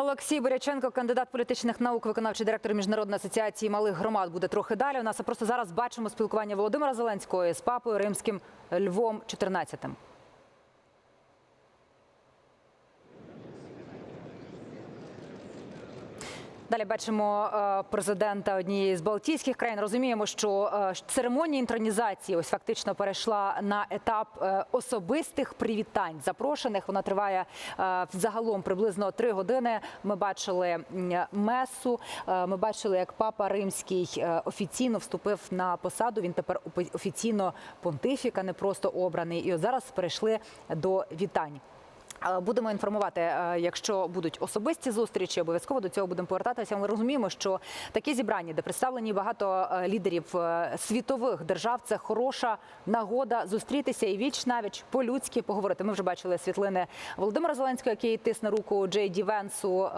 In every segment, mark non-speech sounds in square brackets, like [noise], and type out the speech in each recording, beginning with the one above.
Олексій Боряченко, кандидат політичних наук, виконавчий директор міжнародної асоціації малих громад, буде трохи далі. У нас просто зараз бачимо спілкування Володимира Зеленського з папою римським Львом XIV. Далі бачимо е, президента однієї з Балтійських країн. Розуміємо, що е, церемонія інтронізації ось фактично перейшла на етап е, особистих привітань запрошених. Вона триває загалом приблизно три години. Ми бачили месу. Ми бачили, як папа римський офіційно вступив на посаду. Він тепер офіційно понтифік, а не просто обраний. І от зараз перейшли до вітань. Е, Будемо інформувати, е, якщо будуть особисті зустрічі, обов'язково до цього будемо повертатися. Ми розуміємо, що такі зібрання, де представлені багато е, лідерів світових держав, це хороша нагода зустрітися і віч навіч по-людськи поговорити. Ми вже бачили світлини Володимира Зеленського, який тисне руку Джей Ді Венсу,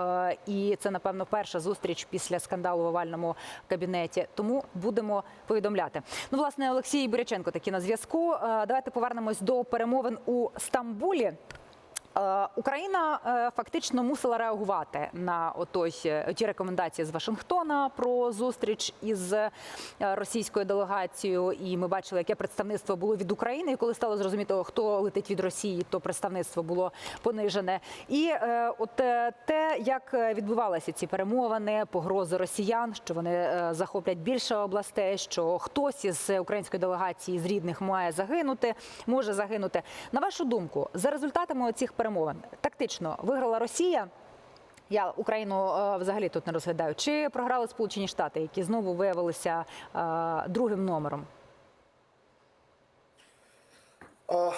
і це напевно перша зустріч після скандалу в овальному кабінеті. Тому будемо повідомляти. Ну, власне, Олексій Буряченко такі на зв'язку. Давайте повернемось до перемовин у Стамбулі. Е, Україна е, фактично мусила реагувати на е, ті рекомендації з Вашингтона про зустріч із російською делегацією. І ми бачили, яке представництво було від України. І коли стало зрозуміло, хто летить від Росії, то представництво було понижене. І от те, як відбувалися ці перемовини, погрози росіян, що вони захоплять більше областей, що хтось із української делегації з рідних має загинути, може загинути. На вашу думку, за результатами цих перемовин тактично виграла Росія. Я Україну е, взагалі тут не розглядаю. Чи програли Сполучені Штати, які знову виявилися е, другим номером?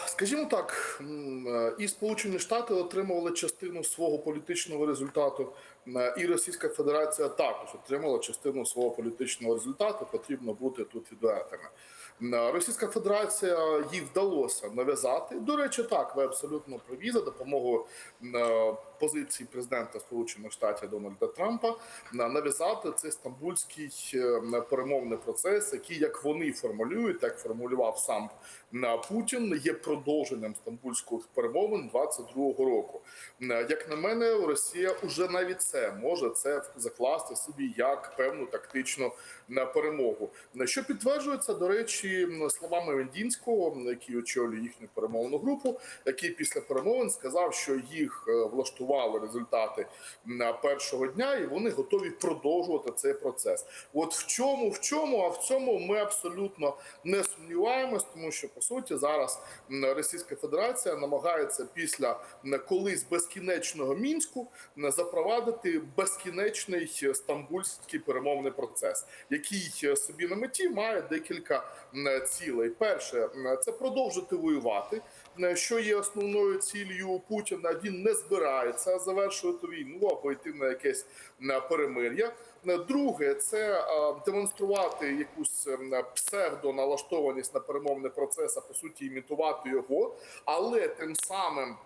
Скажімо так, е, і Сполучені Штати отримували частину свого політичного результату, і Російська Федерація також отримала частину свого політичного результату. Потрібно бути тут відвертими. Е, Російська Федерація їй вдалося нав'язати. До речі, так ви абсолютно праві за допомогою е, позиції президента Сполучених Штатів Дональда Трампа нав'язати цей стамбульський е, перемовний процес, який, як вони формулюють, як формулював сам на Путін, є продовженням стамбульських перемовин 22-го року. Е, Як на мене, Росія вже навіть це може це закласти собі як певну тактичну е, перемогу. Е, Що підтверджується, до речі, словами Вендінського, який очолює їхню перемовну групу, який після перемовин сказав, що їх е, влаштували результати першого дня, і вони готові продовжувати цей процес. От в чому, в чому, а в цьому ми абсолютно не сумніваємось, тому що по суті зараз Російська Федерація намагається після колись безкінечного мінську запровадити безкінечний е, стамбульський перемовний процес, який е, собі на меті має декілька цілей. Перше це продовжити воювати. М, Що є основною ціллю Путіна? Він не збирається завершувати війну або йти на якесь перемир'я. Друге, це е, демонструвати якусь псевдоналаштованість на перемовний процес, а по суті імітувати його, але тим самим.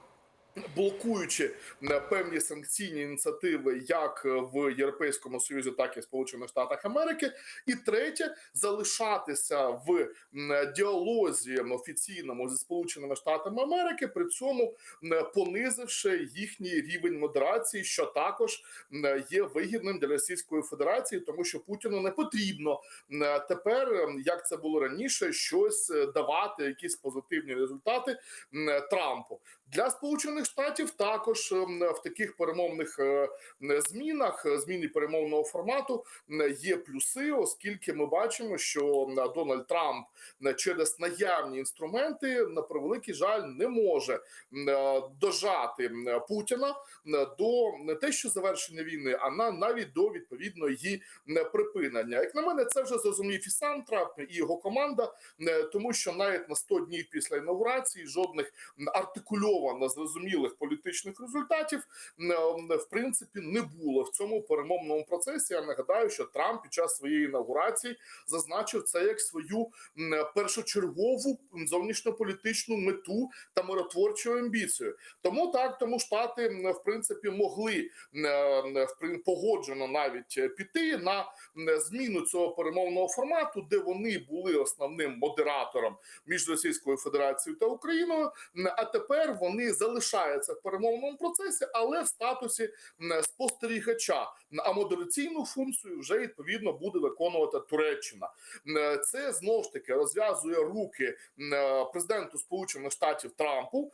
Блокуючи е, певні санкційні ініціативи, як в Європейському Союзі, так і в Сполучених Штатах Америки, і третє залишатися в діалозі офіційному зі Сполученими Штатами Америки, при цьому понизивши їхній рівень модерації, що також є вигідним для Російської Федерації, тому що Путіну не потрібно тепер, як це було раніше, щось е, давати, якісь позитивні результати Трампу. Для Сполучених Штатів. Також в таких перемовних е, змінах е, зміни перемовного формату є плюси, оскільки ми бачимо, що Дональд Трамп через наявні інструменти на превеликий жаль не може е, дожати Путіна до не те, що завершення війни, а на навіть до відповідно її припинення. Як на мене, це вже зрозумів і сам Трамп, і його команда, тому що навіть на 100 днів після інаугурації жодних артикульовано зрозумілих політичних результатів в принципі не було в цьому перемовному процесі. Я нагадаю, що Трамп під час своєї інаугурації зазначив це як свою першочергову зовнішньополітичну мету та миротворчу амбіцію. Тому так, тому штати в принципі могли в погоджено навіть е, піти на зміну цього перемовного формату, де вони були основним модератором між Російською Федерацією та Україною. А тепер вони залишаються в перемовному процесі, але в статусі спостерігача. А модераційну функцію вже відповідно буде виконувати Туреччина. Це знову ж таки розв'язує руки е, президенту Сполучених Штатів Трампу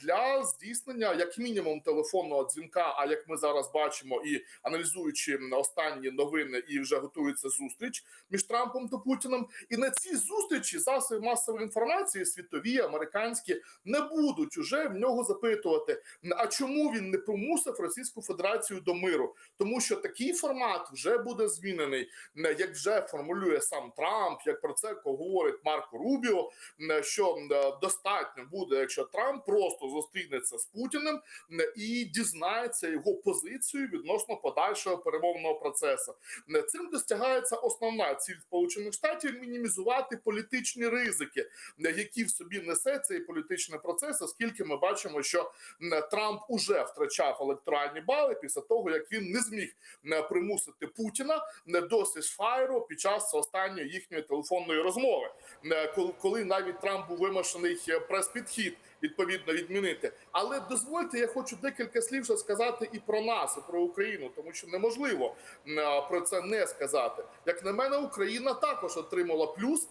для здійснення як мінімум телефонного дзвінка. А як ми зараз бачимо, і аналізуючи останні новини, і вже готується зустріч між Трампом та Путіним. І на цій зустрічі засоби масової інформації світові, американські не будуть уже в нього запитувати, а чому він не примусив Російську Федерацію до миру, тому що такий формат вже буде змінений, як вже формулює сам Трамп, як про це говорить Марко Рубіо. Що е, достатньо буде, якщо Трамп просто зустрінеться з Путіним і дізнається його позицію відносно подальшого перемовного процесу. Цим досягається основна ціль Сполучених Штатів мінімізувати політичні ризики, які в собі несе цей політичний процес, оскільки ми бачимо, що м, Трамп уже втрачав електоральні бали після того, як він не зміг е, примусити Путіна е, до сішфайру під час останньої їхньої телефонної розмови, Е, коли- навіть Трамп був вимушений е, прес-підхід відповідно відмінити. Але дозвольте, я хочу декілька слів ще сказати і про нас, і про Україну, тому що неможливо про це не сказати. Як на мене, Україна також отримала плюс.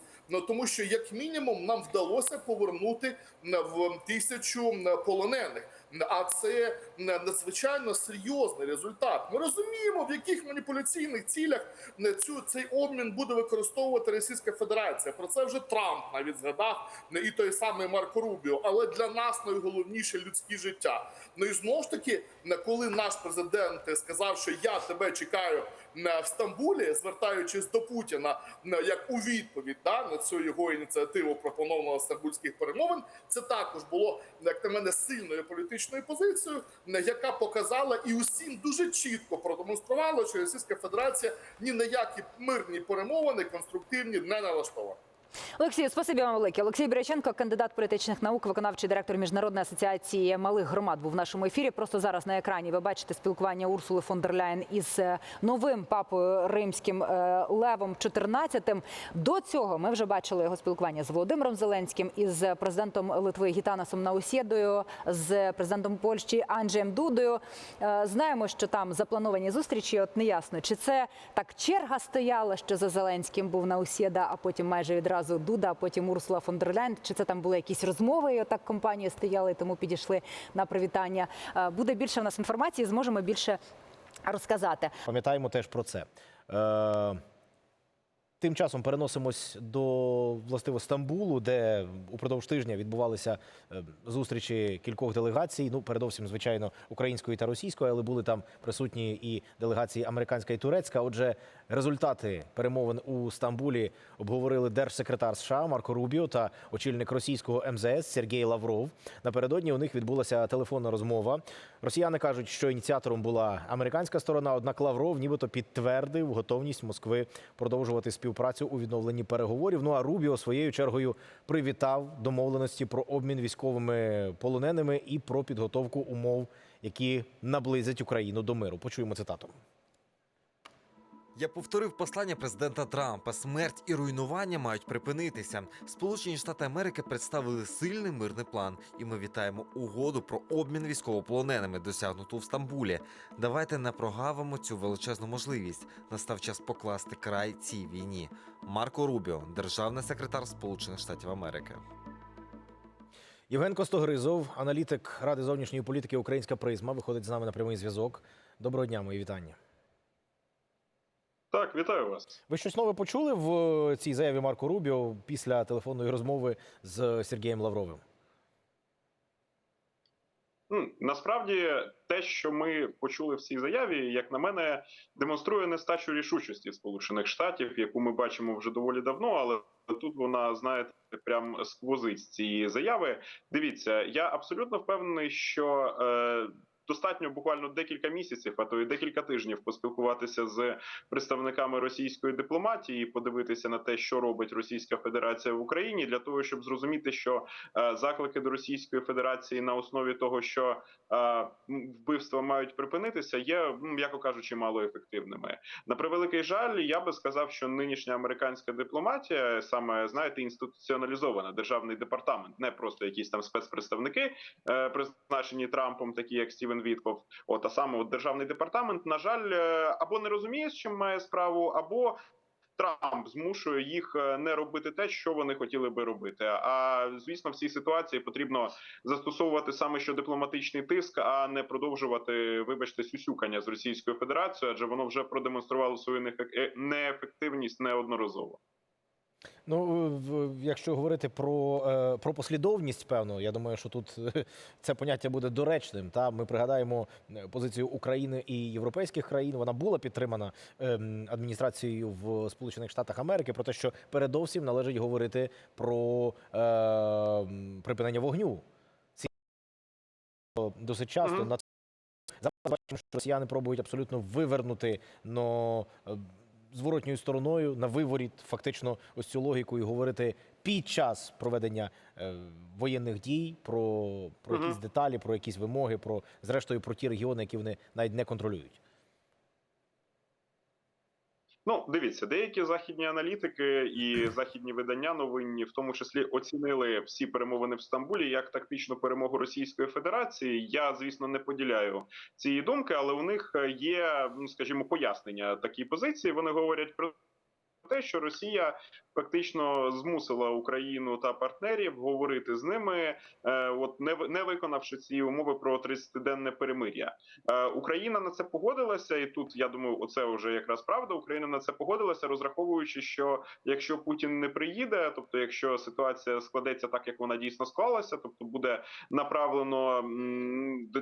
Тому що як мінімум нам вдалося повернути в тисячу полонених. А це надзвичайно серйозний результат. Ми розуміємо, в яких маніпуляційних цілях м, цю цей обмін буде використовувати Російська Федерація. Про це вже Трамп навіть згадав м, і той самий Марко Рубіо. Але для нас найголовніше людське життя. Ну і знову ж таки, м, коли наш президент сказав, що я тебе чекаю в Стамбулі, звертаючись до Путіна як у відповідь да, на цю його ініціативу пропонованого стамбульських перемовин, це також було як на мене сильною політичною позицією, яка показала і усім дуже чітко продемонструвала, що Російська Федерація ні на які мирні перемовини конструктивні не налаштована. Олексію, спасибі вам велике. Олексій Біряченко, кандидат політичних наук, виконавчий директор міжнародної асоціації малих громад, був в нашому ефірі. Просто зараз на екрані ви бачите спілкування Урсули фон дер Ляєн із е, новим папою римським е, Левом XIV. До цього ми вже бачили його спілкування з Володимиром Зеленським, із президентом Литви Гітанасом Наусєдою, з президентом Польщі Анджеєм Дудою. Е, Знаємо, що там заплановані зустрічі. От неясно, чи це так черга стояла, що за Зеленським був Наусєда, а потім майже відразу Дуда, а потім Урсула фон дер Ляєн. Чи це там були якісь розмови? І отак компанії стояли, тому підійшли на привітання. Е, Буде більше в нас інформації, зможемо більше розказати. Пам'ятаємо теж про це. Е, Тим часом переносимось до властиво Стамбулу, де упродовж тижня відбувалися е, зустрічі кількох делегацій. Ну, передовсім, звичайно, української та російської, але були там присутні і делегації американська і турецька. Отже, результати перемовин у Стамбулі обговорили держсекретар США Марко Рубіо та очільник російського МЗС Сергій Лавров. Напередодні у них відбулася телефонна розмова. Росіяни кажуть, що ініціатором була американська сторона. Однак Лавров нібито підтвердив готовність Москви продовжувати співпрацю у відновленні переговорів. Ну а Рубіо своєю чергою привітав домовленості про обмін військовими полоненими і про підготовку умов, які наблизять Україну до миру. Почуємо цитату. Я повторив послання президента Трампа: смерть і руйнування мають припинитися. Сполучені Штати Америки представили сильний мирний план, і ми вітаємо угоду про обмін військовополоненими, досягнуту в Стамбулі. Давайте не прогавимо цю величезну можливість. Настав час покласти край цій війні. Марко Рубіо, державний секретар Сполучених Штатів Америки. Євген Костогризов, аналітик Ради зовнішньої політики Українська призма, виходить з нами на прямий зв'язок. Доброго дня, мої вітання. Так, вітаю вас. Ви щось нове почули в е, цій заяві Марко Рубіо після телефонної розмови з Сергієм Лавровим? Насправді, те, що ми почули в цій заяві, як на мене, демонструє нестачу рішучості Сполучених Штатів, яку ми бачимо вже доволі давно, але тут вона, знаєте, прям сквозить з цієї заяви. Дивіться, я абсолютно впевнений, що. Е, достатньо буквально декілька місяців, а то й декілька тижнів поспілкуватися з представниками російської дипломатії, подивитися на те, що робить Російська Федерація в Україні, для того, щоб зрозуміти, що е, заклики до Російської Федерації на основі того, що е, вбивства мають припинитися, є м'яко кажучи, мало ефективними. На превеликий жаль, я би сказав, що нинішня американська дипломатія саме знаєте інституціоналізована державний департамент, не просто якісь там спецпредставники, е, призначені Трампом, такі як Стівен Вітков. От а саме от державний департамент, на жаль, е, або не розуміє, з чим має справу, або Трамп змушує їх е, не робити те, що вони хотіли би робити. А звісно, в цій ситуації потрібно застосовувати саме що дипломатичний тиск, а не продовжувати, вибачте, сюсюкання з Російською Федерацією, адже воно вже продемонструвало свою е, неефективність неодноразово. Ну, якщо говорити про, е, про послідовність, певно, я думаю, що тут е, це поняття буде доречним. Та ми пригадаємо е, позицію України і європейських країн. Вона була підтримана ем, адміністрацією в Сполучених Штатах Америки про те, що передовсім належить говорити про е, припинення вогню. Ці досить часто на зараз бачимо, що росіяни пробують абсолютно вивернути но е, зворотньою стороною на виворіт, фактично, ось цю логіку і говорити під час проведення е, воєнних дій про, про якісь деталі, про якісь вимоги, про зрештою про ті регіони, які вони навіть не контролюють. Ну, дивіться, деякі західні аналітики і західні видання новинні, в тому числі, оцінили всі перемовини в Стамбулі як тактичну перемогу Російської Федерації. Я, звісно, не поділяю цієї думки, але у них є, ну, скажімо, пояснення такій позиції. Вони говорять про те, що Росія фактично змусила Україну та партнерів говорити з ними, е, от не не виконавши ці умови про 30-денне перемир'я. Е, Україна на це погодилася, і тут я думаю, оце вже якраз правда. Україна на це погодилася, розраховуючи, що якщо Путін не приїде, тобто якщо ситуація складеться так, як вона дійсно склалася, тобто буде направлено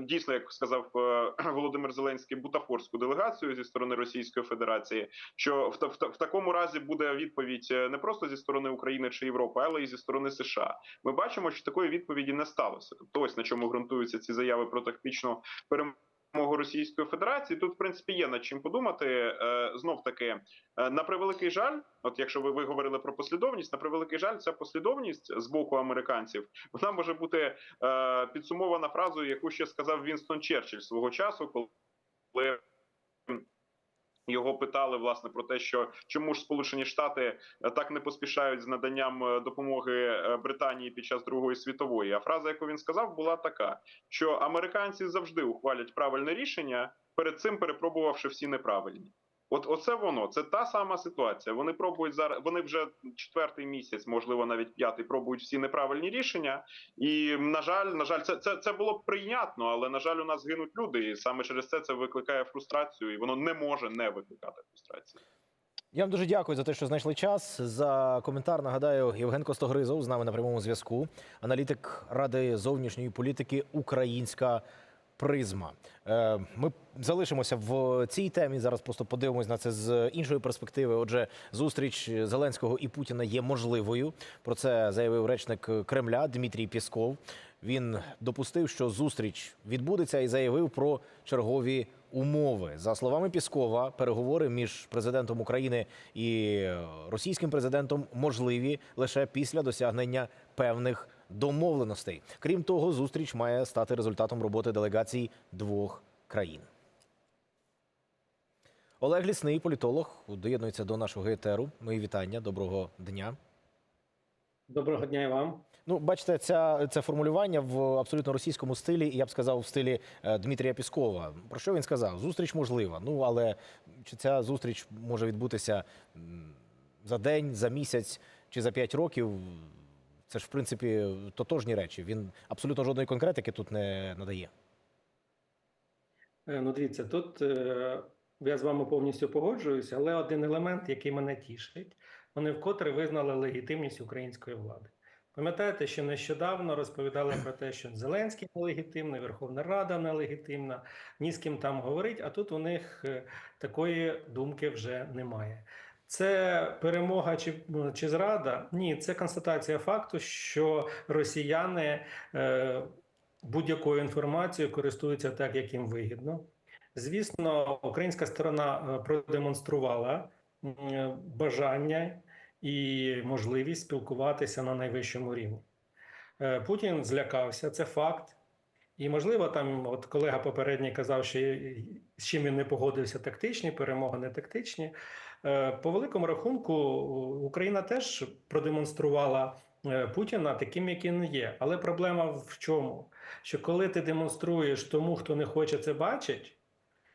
дійсно, як сказав е, [clears throat] Володимир Зеленський, бутафорську делегацію зі сторони Російської Федерації, що в, в, в такому разі буде відповідь е, не просто зі сторони України чи Європи, але й зі сторони США. Ми бачимо, що такої відповіді не сталося. Тобто, ось на чому ґрунтуються ці заяви про тактичну перемогу Російської Федерації. Тут, в принципі, є над чим подумати. Е, знов таки, е, на превеликий жаль, от якщо ви, ви говорили про послідовність, на превеликий жаль, ця послідовність з боку американців вона може бути підсумована фразою, яку ще сказав Вінстон Черчилль свого часу, коли. Його питали власне про те, що чому ж Сполучені Штати е, так не поспішають з наданням е, допомоги е, Британії під час Другої світової. А фраза, яку він сказав, була така: що американці завжди ухвалять правильне рішення, перед цим перепробувавши всі неправильні. От оце воно, це та сама ситуація. Вони пробують зараз. Вони вже четвертий місяць, можливо, навіть п'ятий, пробують всі неправильні рішення. І на жаль, на жаль, це це, це було б прийнятно, але на жаль, у нас гинуть люди, і саме через це це викликає фрустрацію, і воно не може не викликати фрустрацію. Я вам дуже дякую за те, що знайшли час. За коментар нагадаю, Євген Костогризов з нами на прямому зв'язку, аналітик Ради зовнішньої політики Українська призма. Е, Ми залишимося в цій темі. Зараз просто подивимось на це з іншої перспективи. Отже, зустріч Зеленського і Путіна є можливою. Про це заявив речник Кремля Дмитрій Пісков. Він допустив, що зустріч відбудеться, і заявив про чергові умови. За словами Піскова, переговори між президентом України і російським президентом можливі лише після досягнення певних домовленостей. Крім того, зустріч має стати результатом роботи делегацій двох країн. Олег Лісний, політолог, доєднується до нашого етеру. Мої вітання. Доброго дня. Доброго дня і вам. Ну, бачите, ця, це формулювання в абсолютно російському стилі, і я б сказав, в стилі е, Дмитрія Піскова. Про що він сказав? Зустріч можлива. Ну, але чи ця зустріч може відбутися за день, за місяць чи за п'ять років? Це ж, в принципі, тотожні речі. Він абсолютно жодної конкретики тут не надає. Е, Ну, дивіться, тут е, я з вами повністю погоджуюся, але один елемент, який мене тішить, вони вкотре визнали легітимність української влади. Пам'ятаєте, що нещодавно розповідали про те, що Зеленський нелегітимний, Верховна Рада нелегітимна, ні з ким там говорить, а тут у них е, такої думки вже немає. Це перемога чи, чи зрада? Ні, це констатація факту, що росіяни е, будь-якою інформацією користуються так, як їм вигідно. Звісно, українська сторона е, продемонструвала е, бажання і можливість спілкуватися на найвищому рівні. Е, Путін злякався, це факт. І, можливо, там, от колега попередній казав, що з чим він не погодився, тактичні перемоги, не тактичні. Е, По великому рахунку, Україна теж продемонструвала е, Путіна таким, яким він є. Але проблема в чому? Що коли ти демонструєш тому, хто не хоче це бачити,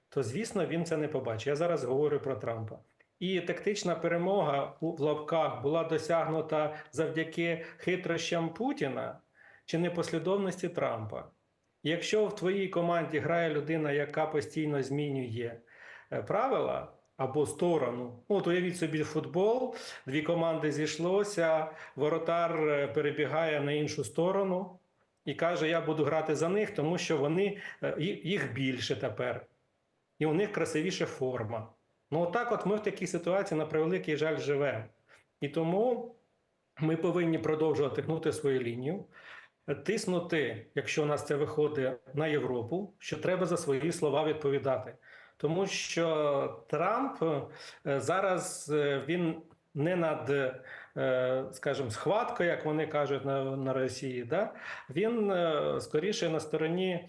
то звісно він це не побачить. Я зараз говорю про Трампа. І тактична перемога у лапках була досягнута завдяки хитрощам Путіна чи непослідовності Трампа. Якщо в твоїй команді грає людина, яка постійно змінює е, правила або сторону, ну, от уявіть собі футбол, дві команди зійшлося, воротар е, перебігає на іншу сторону і каже: Я буду грати за них, тому що вони е, їх більше тепер, і у них красивіша форма. Ну, отак, от ми в такій ситуації, на превеликий жаль, живемо. І тому ми повинні продовжувати гнути свою лінію, тиснути, якщо у нас це виходить на Європу, що треба за свої слова відповідати. Тому що Трамп е, зараз е, він не над, е, скажімо, схваткою, як вони кажуть на, на Росії, да? він скоріше на стороні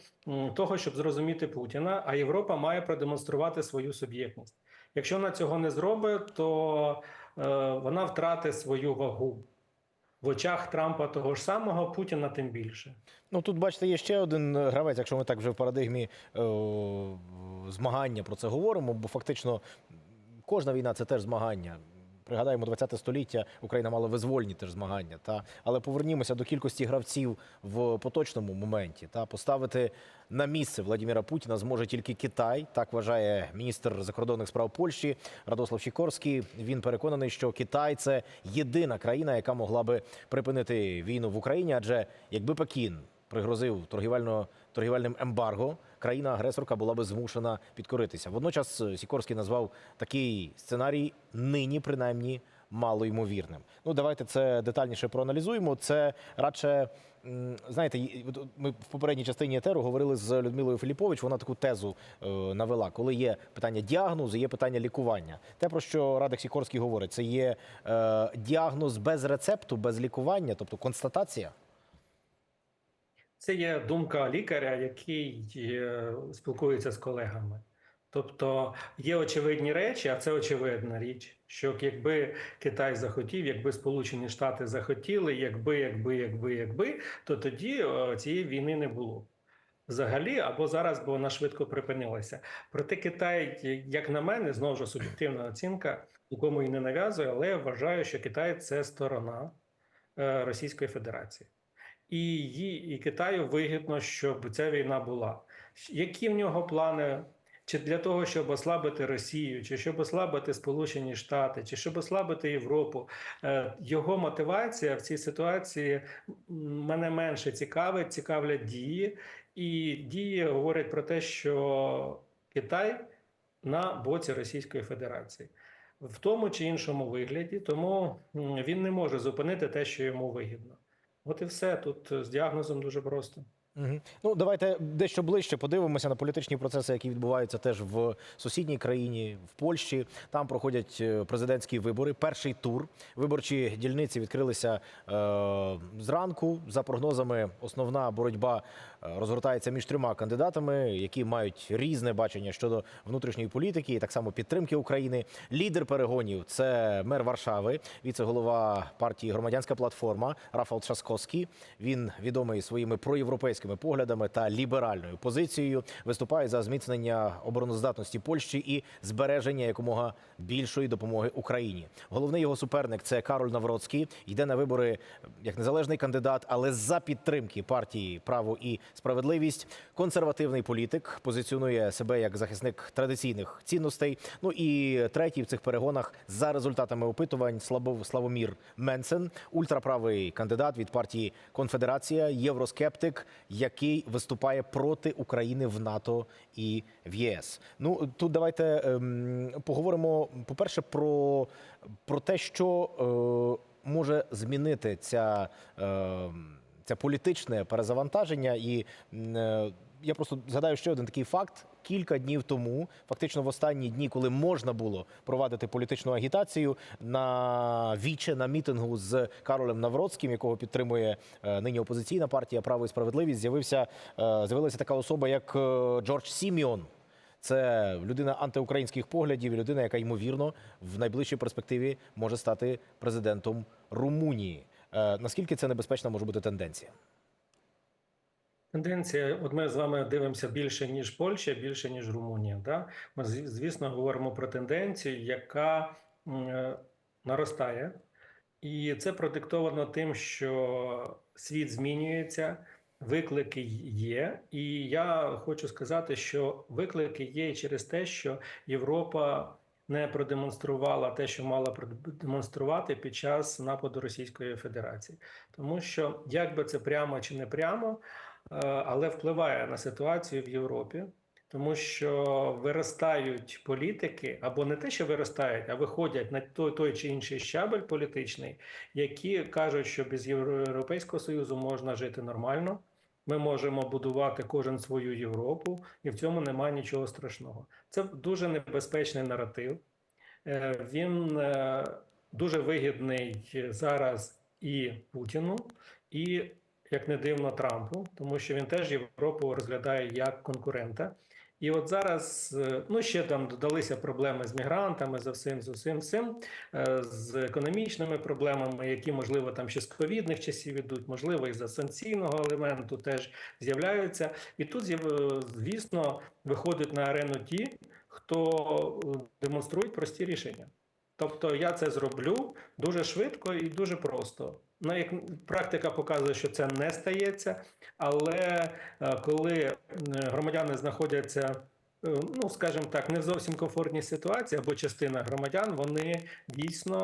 того, щоб зрозуміти Путіна, а Європа має продемонструвати свою суб'єктність. Якщо вона цього не зробить, то вона втратить свою вагу в очах Трампа того ж самого, Путіна тим більше. Ну тут бачите, є ще один е, гравець, якщо ми так вже в парадигмі е, змагання про це говоримо, бо фактично кожна війна це теж змагання. Пригадаємо, 20 століття Україна мала визвольні теж змагання. Та але повернімося до кількості гравців в поточному моменті. Та поставити на місце Владимира Путіна зможе тільки Китай. Так вважає міністр закордонних справ Польщі Радослав Сікорський. Він переконаний, що Китай це єдина країна, яка могла би припинити війну в Україні, адже якби Пекін пригрозив торгівельно торгівельним ембарго, країна-агресорка була би змушена підкоритися. Водночас е, Сікорський назвав такий сценарій нині, принаймні, мало ймовірним. Ну давайте це детальніше проаналізуємо. Це радше. Знаєте, ми в попередній частині етеру говорили з Людмилою Філіпович. Вона таку тезу е, навела, коли є питання діагнозу, є питання лікування. Те, про що Радик Сікорський говорить, це є е, діагноз без рецепту, без лікування, тобто констатація. Це є думка лікаря, який е, спілкується з колегами. Тобто є очевидні речі, а це очевидна річ, що якби Китай захотів, якби Сполучені Штати захотіли, якби, якби, якби, якби, то тоді е, цієї війни не було. Взагалі, або зараз би вона швидко припинилася. Проте Китай, як на мене, знову ж суб'єктивна оцінка, нікому і не нав'язує, але я вважаю, що Китай це сторона е, Російської Федерації. І, їй, і Китаю вигідно, щоб ця війна була. Які в нього плани? Чи для того, щоб ослабити Росію, чи щоб ослабити Сполучені Штати, чи щоб ослабити Європу? Е, Його мотивація в цій ситуації мене менше цікавить, цікавлять дії. І дії говорять про те, що Китай на боці Російської Федерації в тому чи іншому вигляді, тому він не може зупинити те, що йому вигідно. От і все тут е, з діагнозом дуже просто. Угу. Ну давайте дещо ближче подивимося на політичні процеси, які відбуваються теж в сусідній країні, в Польщі. Там проходять е, президентські вибори. Перший тур. Виборчі дільниці відкрилися е, зранку. За прогнозами, основна боротьба е, розгортається між трьома кандидатами, які мають різне бачення щодо внутрішньої політики і так само підтримки України. Лідер перегонів це мер Варшави, віце-голова партії Громадянська платформа Рафал Часкоський. Він відомий своїми проєвропейськими поглядами та ліберальною позицією. Виступає за зміцнення обороноздатності Польщі і збереження якомога більшої допомоги Україні. Головний його суперник це Кароль Навроцький. Йде на вибори як незалежний кандидат, але за підтримки партії Право і справедливість. Консервативний політик позиціонує себе як захисник традиційних цінностей. Ну і третій в цих перегонах за результатами опитувань Славомір Менсен, ультраправий кандидат від партії Конфедерація, євроскептик, який виступає проти України в НАТО і в ЄС. Ну тут давайте ем, поговоримо по перше про, про те, що е, може змінити ця. Е, ця політичне перезавантаження. І е, я просто згадаю ще один такий факт. Кілька днів тому, фактично в останні дні, коли можна було провадити політичну агітацію на віче на мітингу з Каролем Навроцьким, якого підтримує е, нині опозиційна партія Право і справедливість, з'явився е, з'явилася така особа, як е, Джордж Сіміон. Це людина антиукраїнських поглядів, людина, яка ймовірно в найближчій перспективі може стати президентом Румунії. Наскільки це небезпечна може бути тенденція? Тенденція, от ми з вами дивимося більше ніж Польща, більше ніж Румунія. Да? Ми звісно говоримо про тенденцію, яка е, наростає, і це продиктовано тим, що світ змінюється, виклики є. І я хочу сказати, що виклики є через те, що Європа не продемонструвала те, що мала продемонструвати під час нападу Російської Федерації, тому що як би це прямо чи не прямо. Е, але впливає на ситуацію в Європі, тому що виростають політики, або не те, що виростають, а виходять на той, той чи інший щабель політичний, які кажуть, що без Європейського союзу можна жити нормально. Ми можемо будувати кожен свою Європу, і в цьому немає нічого страшного. Це дуже небезпечний наратив. Е, Він е, дуже вигідний зараз і Путіну, і як не дивно, Трампу, тому що він теж Європу розглядає як конкурента. І от зараз, е, ну ще там додалися проблеми з мігрантами, за всім, з усім всім, е, з економічними проблемами, які, можливо, там ще з ковідних часів ідуть, можливо, і за санкційного елементу теж з'являються. І тут, звісно, виходять на арену ті, хто е, демонструють прості рішення. Тобто я це зроблю дуже швидко і дуже просто. Ну, як практика показує, що це не стається, але е, коли е, громадяни знаходяться, е, ну скажімо так, не в зовсім комфортній ситуації, або частина громадян, вони дійсно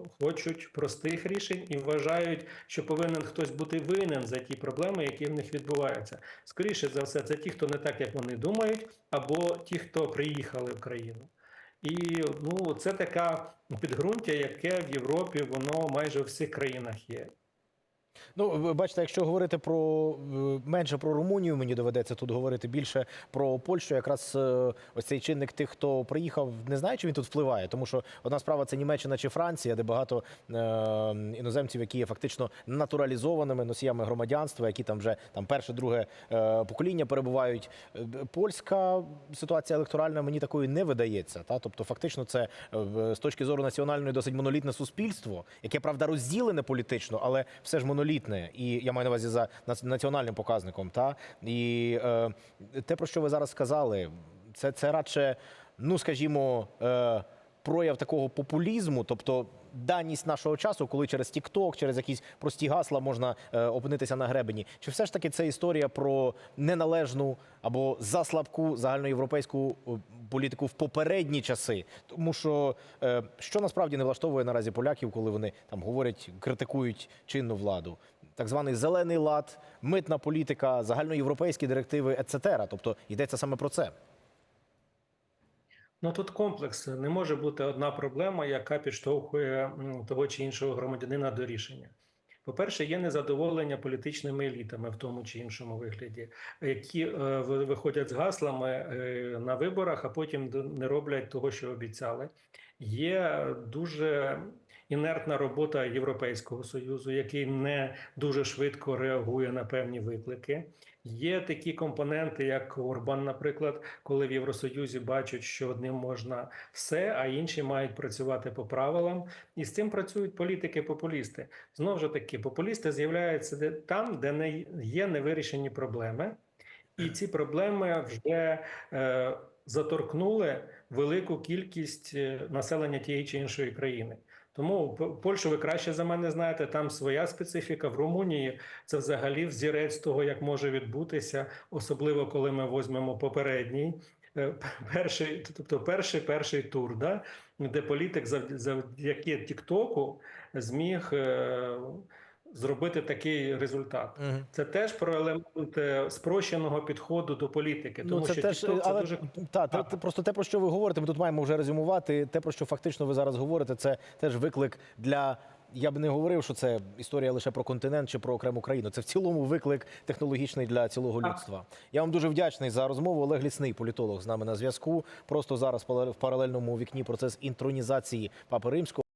е, хочуть простих рішень і вважають, що повинен хтось бути винен за ті проблеми, які в них відбуваються. Скоріше за все, це ті, хто не так, як вони думають, або ті, хто приїхали в країну. І ну, це така підґрунтя, яке в Європі воно майже в всіх країнах є. Ну, бачите, якщо говорити про е, менше про Румунію, мені доведеться тут говорити більше про Польщу. Якраз е, ось цей чинник тих, хто приїхав, не знаю, чи він тут впливає, тому що одна справа це Німеччина чи Франція, де багато е, іноземців, які є фактично натуралізованими носіями громадянства, які там вже там перше, друге е, покоління перебувають. Е, Польська ситуація електоральна мені такою не видається. Та тобто, фактично, це е, з точки зору національної досить монолітне суспільство, яке правда розділене політично, але все ж монолітне. І я маю на увазі за нац- національним показником. Та і е, те, про що ви зараз сказали, це, це радше, ну скажімо. Е, Прояв такого популізму, тобто даність нашого часу, коли через TikTok, через якісь прості гасла можна е, опинитися на гребені. Чи все ж таки це історія про неналежну або заслабку загальноєвропейську е, політику в попередні часи? Тому що е, що насправді не влаштовує наразі поляків, коли вони там говорять, критикують чинну владу? Так званий зелений лад, митна політика, загальноєвропейські директиви, ецетера. Тобто йдеться саме про це. Ну тут комплекс. Не може бути одна проблема, яка підштовхує того чи іншого громадянина до рішення. По-перше, є незадоволення політичними елітами в тому чи іншому вигляді, які е, ви- виходять з гаслами е, на виборах, а потім не роблять того, що обіцяли. Є дуже інертна робота Європейського союзу, який не дуже швидко реагує на певні виклики. Є такі компоненти, як Орбан, наприклад, коли в Євросоюзі бачать, що одним можна все, а інші мають працювати по правилам. І з цим працюють політики-популісти. Знову ж таки, популісти з'являються там, де не є невирішені проблеми, і ці проблеми вже е, заторкнули велику кількість е, населення тієї чи іншої країни. Тому Польщу ви краще за мене знаєте, там своя специфіка. В Румунії це взагалі взірець того, як може відбутися, особливо коли ми візьмемо попередній. е, [laughs] Перший, тобто перший перший тур, да, де політик зав- завдяки Тіктоку зміг е, зробити такий результат. Угу. Це теж про елемент е, спрощеного підходу до політики. Ну, тому ну, це що теж, це але, дуже та, та, та просто те про що ви говорите. Ми тут маємо вже резюмувати. Те про що фактично ви зараз говорите, це теж виклик для. Я б не говорив, що це історія лише про континент чи про окрему країну. Це в цілому виклик технологічний для цілого людства. Я вам дуже вдячний за розмову. Олег Лісний, політолог з нами на зв'язку. Просто зараз в паралельному вікні процес інтронізації папи римського.